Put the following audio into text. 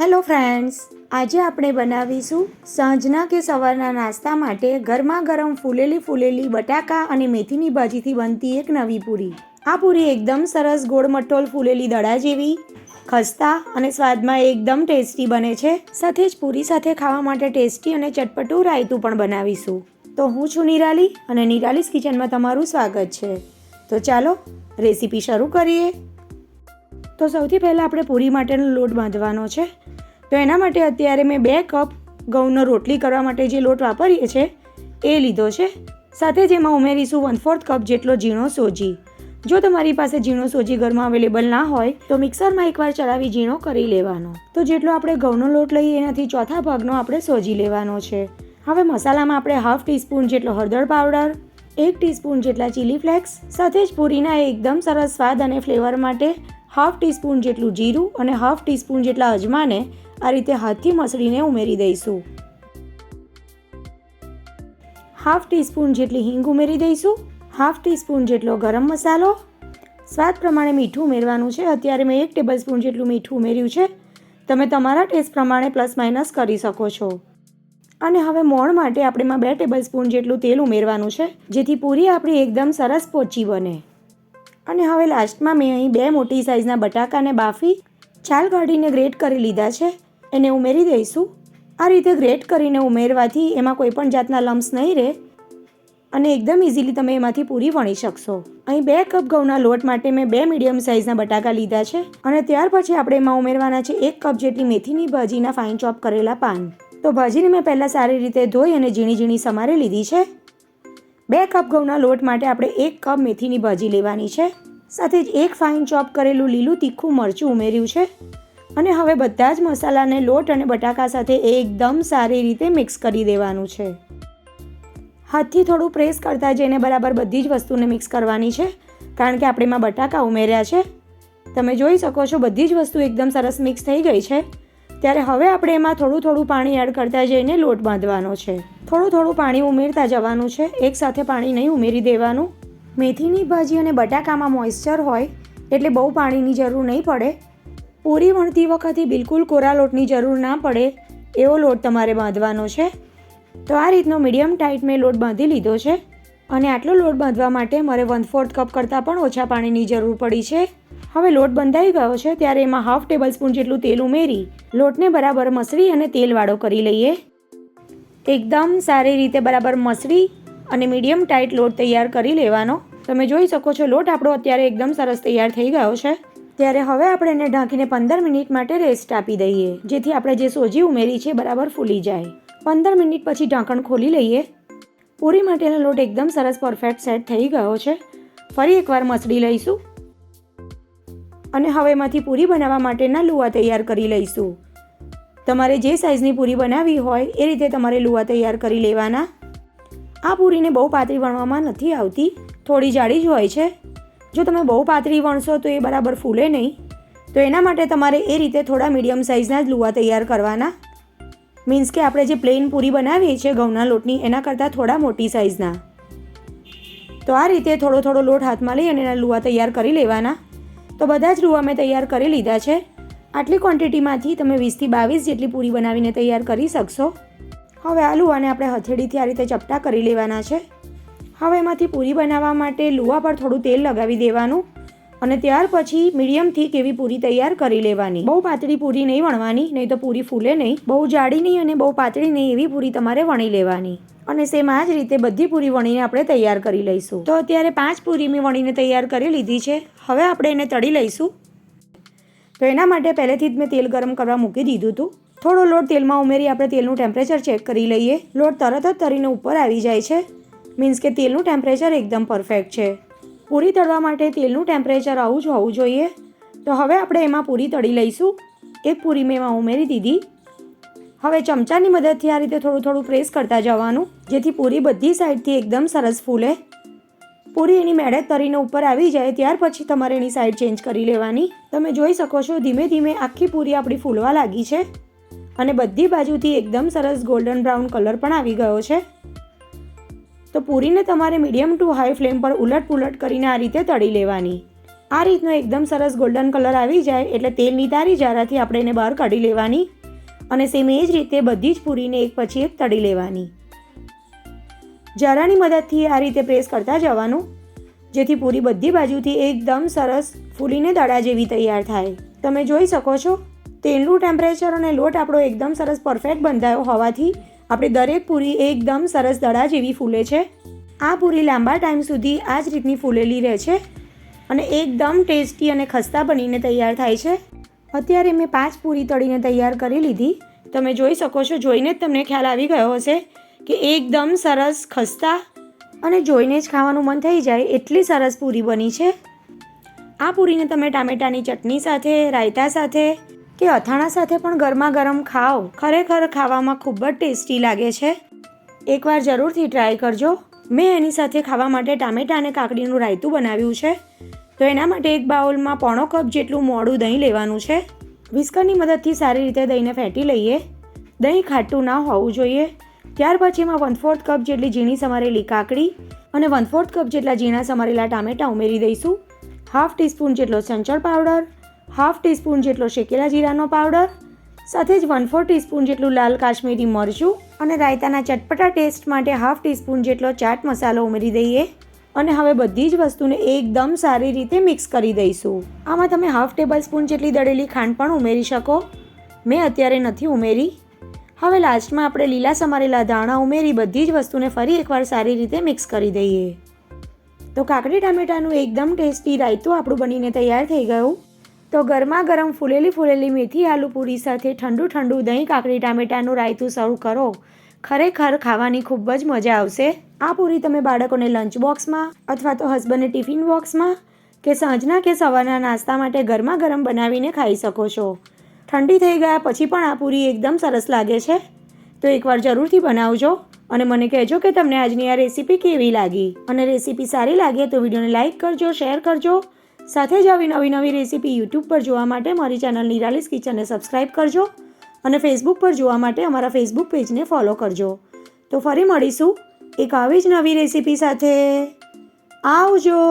Hello friends આજે આપણે બનાવીશું સાંજના કે સવારના નાસ્તા માટે ગરમા ગરમ ફૂલેલી ફૂલેલી બટાકા અને મેથીની ભાજીથી બનતી એક નવી પૂરી. આ પૂરી એકદમ સરસ ગોળ ફૂલેલી દડા જેવી, ખસ્તા અને સ્વાદમાં એકદમ ટેસ્ટી બને છે. સાથે જ પૂરી સાથે ખાવા માટે ટેસ્ટી અને ચટપટું રાયતું પણ બનાવીશું. તો હું છું નિરાલી અને નિરાલીસ કિચનમાં તમારું સ્વાગત છે. તો ચાલો રેસીપી શરૂ કરીએ. તો સૌથી પહેલાં આપણે પૂરી માટેનો લોટ બાંધવાનો છે. તો એના માટે અત્યારે મેં બે કપ ઘઉંનો રોટલી કરવા માટે જે લોટ વાપરીએ છીએ એ લીધો છે. સાથે જ એમાં ઉમેરીશું વન ફોર્થ કપ જેટલો ઝીણો સોજી. જો તમારી પાસે ઝીણો સોજી ઘરમાં અવેલેબલ ના હોય, તો મિક્સરમાં એકવાર ચલાવી ઝીણો કરી લેવાનો. તો જેટલો આપણે ઘઉંનો લોટ લઈએ, એનાથી ચોથા ભાગનો આપણે સોજી લેવાનો છે. હવે મસાલામાં આપણે હાફ ટીસ્પૂન જેટલો હળદર પાવડર એક ટીસ્પૂન જેટલા ચીલી ફ્લેક્સ સાથે જ પૂરીના એકદમ સરસ સ્વાદ અને ફ્લેવર માટે હાફ ટીસ્પૂન જેટલું જીરું અને હાફ ટીસ્પૂન જેટલા અજમાને આ રીતે હાથથી મસળીને ઉમેરી દઈશું. હાફ ટીસ્પૂન જેટલી હિંગ ઉમેરી દઈશું. હાફ ટીસ્પૂન જેટલો ગરમ મસાલો. સ્વાદ પ્રમાણે મીઠું ઉમેરવાનું છે. અત્યારે મેં એક ટેબલ સ્પૂન જેટલું મીઠું ઉમેર્યું છે. તમે તમારા ટેસ્ટ પ્રમાણે પ્લસ માઇનસ કરી શકો છો. અને હવે મોણ માટે આપણેમાં બે ટેબલ સ્પૂન જેટલું તેલ ઉમેરવાનું છે, જેથી પૂરી આપણી એકદમ સરસ પોચી બને. અને હવે લાસ્ટમાં મેં અહીં બે મોટી સાઇઝના બટાકાને બાફી છાલ કાઢીને ગ્રેટ કરી લીધા છે. એને ઉમેરી દઈશું. આ રીતે ગ્રેટ કરીને ઉમેરવાથી એમાં કોઈ પણ જાતના લમ્સ નહીં રહે અને એકદમ ઇઝીલી તમે એમાંથી પૂરી વણી શકશો. અહીં બે કપ ઘઉંના લોટ માટે મેં બે મીડિયમ સાઇઝના બટાકા લીધા છે અને ત્યાર પછી આપણે એમાં ઉમેરવાના છે એક કપ જેટલી મેથીની ભાજીના ફાઇન ચોપ કરેલા પાન. તો ભાજીને મેં પહેલાં સારી રીતે ધોઈ અને ઝીણી ઝીણી સમારી લીધી છે. બે કપ ઘઉંના લોટ માટે આપણે એક કપ મેથીની ભાજી લેવાની છે. સાથે જ એક ફાઇન ચોપ કરેલું લીલું તીખું મરચું ઉમેર્યું છે. અને હવે બધા જ મસાલાને લોટ અને બટાકા સાથે એકદમ સારી રીતે મિક્સ કરી દેવાનું છે. હાથથી થોડું પ્રેસ કરતા જઈને બરાબર બધી જ વસ્તુને મિક્સ કરવાની છે. કારણ કે આપણે એમાં બટાકા ઉમેર્યા છે. તમે જોઈ શકો છો બધી જ વસ્તુ એકદમ સરસ મિક્સ થઈ ગઈ છે. ત્યારે હવે આપણે એમાં થોડું થોડું પાણી એડ કરતા જઈને લોટ બાંધવાનો છે. થોડું થોડું પાણી ઉમેરતા જવાનું છે. એકસાથે પાણી નહીં ઉમેરી દેવાનું. મેથીની ભાજી અને બટાકામાં મોઇશ્ચર હોય એટલે બહુ પાણીની જરૂર નહીં પડે. પૂરી વણતી વખતે બિલકુલ કોરા લોટની જરૂર ના પડે. એવો લોટ તમારે બાંધવાનો છે. તો આ રીતનો મીડિયમ ટાઈટ મેં લોટ બાંધી લીધો છે. અને આટલો લોટ બાંધવા માટે મારે વન ફોર્થ કપ કરતાં પણ ઓછા પાણીની જરૂર પડી છે. હવે લોટ બંધાઈ ગયો છે, ત્યારે એમાં હાફ ટેબલ સ્પૂન જેટલું તેલ ઉમેરી લોટને બરાબર મસળી અને તેલવાળો કરી લઈએ. એકદમ સારી રીતે બરાબર મસળી અને મીડિયમ ટાઈટ લોટ તૈયાર કરી લેવાનો. તમે જોઈ શકો છો, લોટ આપણો અત્યારે એકદમ સરસ તૈયાર થઈ ગયો છે. ત્યારે હવે આપણે એને ઢાંકીને પંદર મિનિટ માટે રેસ્ટ આપી દઈએ, જેથી આપણે જે સોજી ઉમેરી છે બરાબર ફૂલી જાય. પંદર મિનિટ પછી ઢાંકણ ખોલી લઈએ. પૂરી માટેનો લોટ એકદમ સરસ પરફેક્ટ સેટ થઈ ગયો છે. ફરી એકવાર મસળી લઈશું. અને હવે એમાંથી પૂરી બનાવવા માટેના લુવા તૈયાર કરી લઈશું. તમારે જે સાઇઝની પૂરી બનાવવી હોય એ રીતે તમારે લુવા તૈયાર કરી લેવાના. આ પૂરીને બહુ પાતળી વણવામાં નથી આવતી, થોડી જાડી જ હોય છે. જો તમે બહુ પાતળી વણશો તો એ બરાબર ફૂલે નહીં. તો એના માટે તમારે એ રીતે થોડા મીડિયમ સાઇઝના જ લુવા તૈયાર કરવાના. મીન્સ કે આપણે જે પ્લેન પૂરી બનાવીએ છીએ ઘઉંના લોટની, એના કરતાં થોડા મોટી સાઇઝના તો આ રીતે થોડો થોડો લોટ હાથમાં લઈ અને એના લુવા તૈયાર કરી લેવાના. તો બધા જ લુવા મેં તૈયાર કરી લીધા છે. આટલી ક્વોન્ટિટીમાંથી તમે વીસથી બાવીસ જેટલી પૂરી બનાવીને તૈયાર કરી શકશો. હવે આ લુવાને આપણે હથેળીથી આ રીતે ચપટા કરી લેવાના છે. હવે એમાંથી પૂરી બનાવવા માટે લુવા પર થોડું તેલ લગાવી દેવાનું અને ત્યાર પછી મીડિયમથી કેવી પૂરી તૈયાર કરી લેવાની. બહુ પાતળી પૂરી નહીં વણવાની, નહીં તો પૂરી ફૂલે નહીં. બહુ જાડી નહીં અને બહુ પાતળી નહીં એવી પૂરી તમારે વણી લેવાની. અને સેમ આ જ રીતે બધી પૂરી વણીને આપણે તૈયાર કરી લઈશું. તો અત્યારે પાંચ પૂરી મેં વણીને તૈયાર કરી લીધી છે. હવે આપણે એને તળી લઈશું. તો એના માટે પહેલેથી જ મેં તેલ ગરમ કરવા મૂકી દીધું હતું. થોડો લોટ તેલમાં ઉમેરી આપણે તેલનું ટેમ્પરેચર ચેક કરી લઈએ. લોટ તરત જ તરીને ઉપર આવી જાય છે. મીન્સ કે તેલનું ટેમ્પરેચર એકદમ પરફેક્ટ છે. પૂરી તળવા માટે તેલનું ટેમ્પરેચર આવું જ હોવું જોઈએ. તો હવે આપણે એમાં પૂરી તળી લઈશું. એક પૂરી મેં એમાં ઉમેરી દીધી. હવે ચમચાની મદદથી આ રીતે થોડું થોડું પ્રેસ કરતા જવાનું, જેથી પૂરી બધી સાઈડથી એકદમ સરસ ફૂલે. પૂરી એની મેળે તરીને ઉપર આવી જાય, ત્યાર પછી તમારે એની સાઈડ ચેન્જ કરી લેવાની. તમે જોઈ શકો છો, ધીમે ધીમે આખી પૂરી આપણી ફૂલવા લાગી છે. અને બધી બાજુથી એકદમ સરસ ગોલ્ડન બ્રાઉન કલર પણ આવી ગયો છે. તો પૂરીને તમારે મીડિયમ ટુ હાઈ ફ્લેમ પર ઉલટ પુલટ કરીને આ રીતે તળી લેવાની. આ રીતનો એકદમ સરસ ગોલ્ડન કલર આવી જાય, એટલે તેલની તારી જારાથી આપણે એને બહાર કાઢી લેવાની. અને સેમ એ જ રીતે બધી જ પૂરીને એક પછી એક તળી લેવાની. જારાની મદદથી આ રીતે પ્રેસ કરતા જવાનું, જેથી પૂરી બધી બાજુથી એકદમ સરસ ફૂલીને દડા જેવી તૈયાર થાય. તમે જોઈ શકો છો, તેલનું ટેમ્પરેચર અને લોટ આપણો એકદમ સરસ પરફેક્ટ બંધાયો હોવાથી આપણે દરેક પૂરી એકદમ સરસ દડા જેવી ફૂલે છે. આ પૂરી લાંબા ટાઈમ સુધી આ જ રીતની ફૂલેલી રહે છે અને એકદમ ટેસ્ટી અને ખસ્તા બનીને તૈયાર થાય છે. અત્યારે મેં પાંચ પૂરી તળીને તૈયાર કરી લીધી. તમે જોઈ શકો છો, જોઈને જ તમને ખ્યાલ આવી ગયો હશે કે એકદમ સરસ ખસ્તા અને જોઈને જ ખાવાનું મન થઈ જાય એટલી સરસ પૂરી બની છે. આ પૂરીને તમે ટામેટાની ચટણી સાથે, રાયતા સાથે કે અથાણા સાથે પણ ગરમા ગરમ ખાઓ. ખરેખર ખાવામાં ખૂબ જ ટેસ્ટી લાગે છે. એકવાર જરૂરથી ટ્રાય કરજો. મેં એની સાથે ખાવા માટે ટામેટા અને કાકડીનું રાયતું બનાવ્યું છે. તો એના માટે એક બાઉલમાં પોણો કપ જેટલું મોડું દહીં લેવાનું છે. વિસ્કરની મદદથી સારી રીતે દહીંને ફેંટી લઈએ. દહીં ખાટું ના હોવું જોઈએ. ત્યાર પછી એમાં વન ફોર્થ કપ જેટલી ઝીણી સમારેલી કાકડી અને વન ફોર્થ કપ જેટલા ઝીણા સમારેલા ટામેટાં ઉમેરી દઈશું. હાફ ટીસ્પૂન જેટલો સંચળ પાવડર હાફ ટીસ્પૂન જેટલો શેકેલા જીરાનો પાવડર સાથે જ વન ફોર ટીસ્પૂન જેટલું લાલ કાશ્મીરી મરચું અને રાયતાના ચટપટા ટેસ્ટ માટે હાફ ટીસ્પૂન જેટલો ચાટ મસાલો ઉમેરી દઈએ. અને હવે બધી જ વસ્તુને એકદમ સારી રીતે મિક્સ કરી દઈશું. આમાં તમે હાફ ટેબલ સ્પૂન જેટલી દળેલી ખાંડ પણ ઉમેરી શકો. મેં અત્યારે નથી ઉમેરી. હવે લાસ્ટમાં આપણે લીલા સમારેલા ધાણા ઉમેરી બધી જ વસ્તુને ફરી એકવાર સારી રીતે મિક્સ કરી દઈએ. તો કાકડી ટામેટાનું એકદમ ટેસ્ટી રાયતું આપણું બનીને તૈયાર થઈ ગયું. તો ગરમા ગરમ ફૂલેલી ફૂલેલી મેથી આલુ પૂરી સાથે ઠંડુ ઠંડુ દહીં કાકડી ટામેટાનું રાયતું સર્વ કરો. ખરેખર ખાવાની ખૂબ જ મજા આવશે. આ પૂરી તમે બાળકોને લંચ બોક્સમાં અથવા તો હસબન્ડને ટિફિન બોક્સમાં કે સાંજના કે સવારના નાસ્તા માટે ગરમા ગરમ બનાવીને ખાઈ શકો છો. ઠંડી થઈ ગયા પછી પણ આ પૂરી એકદમ સરસ લાગે છે. તો એકવાર જરૂરથી બનાવજો અને મને કહેજો કે તમને આજની આ રેસીપી કેવી લાગી. અને રેસીપી સારી લાગે તો વિડીયોને લાઇક કરજો, શેર કરજો. સાથે જ આવી નવી નવી રેસીપી યુટ્યુબ પર જોવા માટે મારી ચેનલ નિરાલીસ કિચનને સબસ્ક્રાઈબ કરજો અને ફેસબુક પર જોવા માટે અમારા ફેસબુક પેજને ફોલો કરજો. તો ફરી મળીશું એક આવી જ નવી રેસીપી સાથે. આવજો.